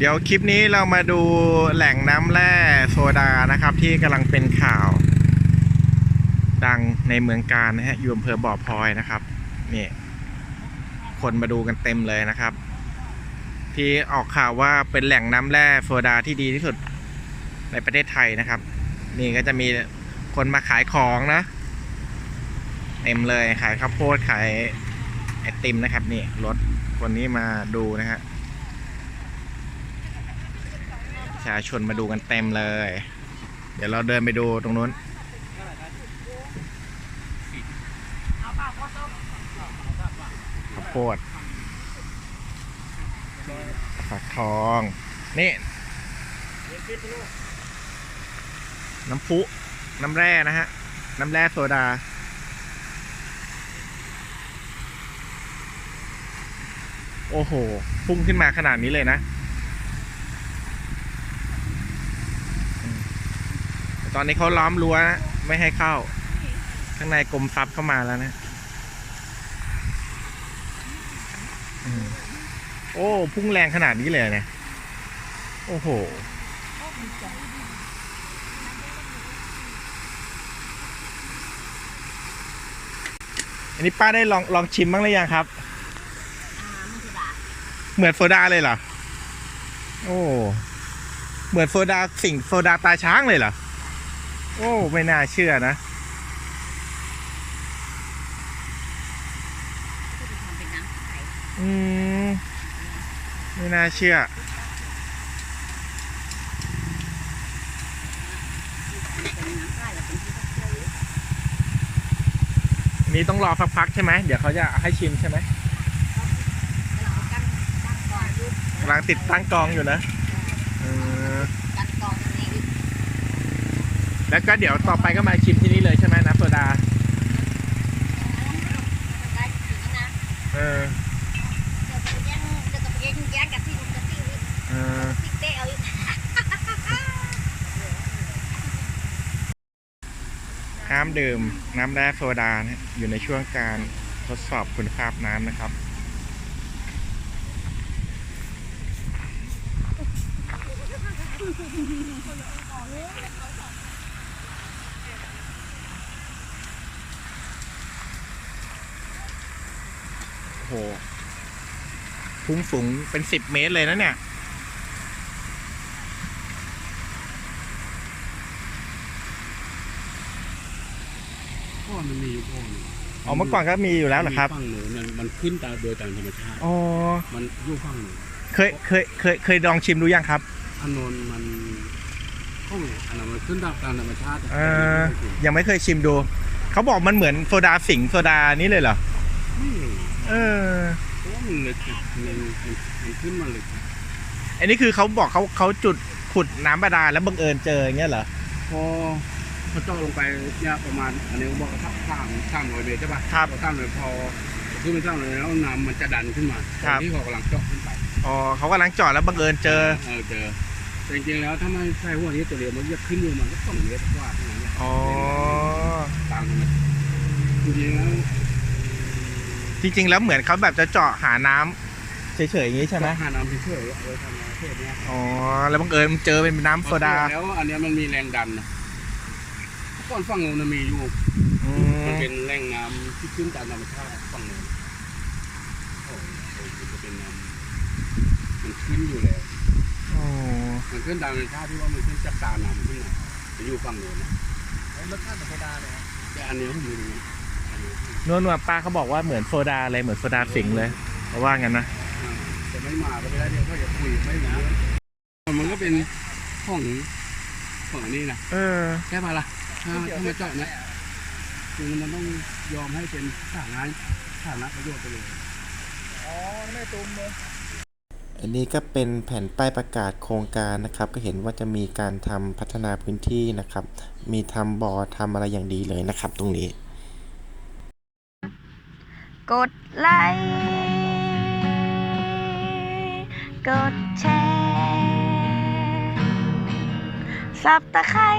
เดี๋ยวคลิปนี้เรามาดูแหล่งน้ำแร่โซดานะครับ ที่กำลังเป็นข่าว ดังในเมืองการนะฮะอยู่อำเภอบ่อพลอยนะครับนี่คนมาดูกันเต็มเลยนะครับ ที่ออกข่าวว่าเป็นแหล่งน้ำแร่โซดาที่ดีที่สุดในประเทศไทยนะครับ นี่ก็จะมีคนมาขายของนะเต็มเลยขายข้าวโพดขายไอติมนะครับ นี่รถคนนี้มาดูนะฮะประ ชาชนมาดูกันเต็มเลย เดี๋ยวเราเดินไปดูตรงนู้นข้าวโพดฝักทอง นี่ น้ำพุน้ำแร่นะฮะ น้ำแร่โซดาโอ้โห พุ่งขึ้นมาขนาดนี้เลยนะอืมต อนนี้เขาล้อมรั้วนะไม่ให้เข้า ข้างในกรมทรัพย์เข้ามาแล้วนะโอ้ พุ่งแรงขนาดนี้เลยนี่ยโอ้โห อันนี้ป้าได้ลองลองชิมบ้างหรือยังครับ เหมือนโซดาเลยเหรอ โอ้ เหมือนโซดาสิ่งโซดาตาช้างเลยเหรอ โอ้ ไม่น่าเชื่อนะอืมไม่น่าเชื่อ อันนี้ต้องรอสักพักใช่ไหม เดี๋ยวเขาจะให้ชิมใช่ไหมกำลังติดตั้งกองอยู่นะเออ แล้วก็เดี๋ยวต่อไปก็มาชิมที่นี่เลยใช่ไหมน้ำโซดา เออ เออน้ำดื่มน้ำแร่โซดานะอยู่ในช่วงการทดสอบคุณภาพน้ำนะครับ โอ้โหพุ่งสูงเป็นสิบเมตรเลยนะเนี่ยก้อนมันมีอยู่ก้อนหนึ่งอ๋อเมื่อก่อนก็มีอยู่แล้วเหรอครับ ฝั่งหนูมันมันขึ้นตามโดยตามธรรมชาติ อ๋อ มันอยู่ฝั่งหนูเคย เคย เคย เคยลองชิมดูยังครับ อันนนมันข้องอันนั้นมันขึ้นตามตามธรรมชาติเออ ยังไม่เคยชิมดู เขาบอกมันเหมือนโซดาสิงห์โซดานี้เลยเหรอไม่รู้ เออเพราะว่ามันลึกอะมันมันมันขึ้นมาลึกอันนี้คือเขาบอกเขาเขาจุดขุดน้ำบาดาลแล้วบังเอิญเจออย่างเงี้ยเหรอพอพอเจาะลงไปเนี่ยประมาณอันนี้ผมบอกว่าสามสามร้อยเมตรใช่ป่ะครับ พอสามร้อยพอขึ้นไปสามร้อยแล้วน้ำมันจะดันขึ้นมาครับตอนที่เขากำลังเจาะขึ้นไปอ๋อเขากำลังเจอดแล้วบังเอิญเจอเออเจอแต่จริงๆแล้วถ้าไม่ใช่หัวนี้ตัวเดียวมันจะขึ้นอยู่มันก็สองเมตรกว่าเท่านั้นแหละอ๋อ ต่างกันไหมจริงๆแล้ว จริง ๆ แล้วเหมือนเขาแบบจะเจาะหาน้ำเฉยๆอย่างงี้ใช่ไหมหาน้ำเฉยๆเอาไว้ทำงานเทศเนี้ยอ๋อแล้วบังเอิญเจอเป็นน้ำโซดาพอเจอแล้วอันเนี้ยมันมีแรงดันนะก่อนฝั่งโน้นมันมีอยู่ อืมันมเป็นแหล่งน้ำที่ขึ้นตามธรรมชาติฝั่งโน้นโอ้โหมันจะเป็นน้ำมันขึ้นอยู่แล้วโอ้มันขึ้นตามธรรมชาติที่ว่ามันขึ้นจากตาน้ำขึ้นมาจะอยู่ฝั่งโน้นนะรสชาติเหมือนโซดาเลยครับแต่อันนี้ผมไม่รู้อั นนี้นวลนวลป้าเขาบอกว่าเหมือนโซดาเลยเหมือนโซดาสิงห์เลยเขาว่างั้นนะอ่าแต่ไม่มาก็ไม่ได้เดี๋ยวเขาจะคุยไม่รู้มันก็เป็นของของอันนี้นะเออแค่มาละถ้าถ้ามาเจาะเนี่ยคือมันต้องยอมให้เป็นสาธารณะสาธารณประโยชน์ไปเลยอ๋อไม่ตุ่มเลยอันนี้ก็เป็นแผ่นป้ายประกาศโครงการนะครับ ก็เห็นว่าจะมีการทำพัฒนาพื้นที่นะครับ มีทำบ่อทำอะไรอย่างดีเลยนะครับ ตรงนี้ กดไลค์กดแชร์ซับตะไคร้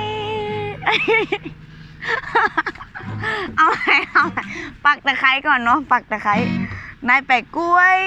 เอาไหมเอาไหมปักตะไคร้ก่อนเนาะปักตะไคร้นายแปะกล้วย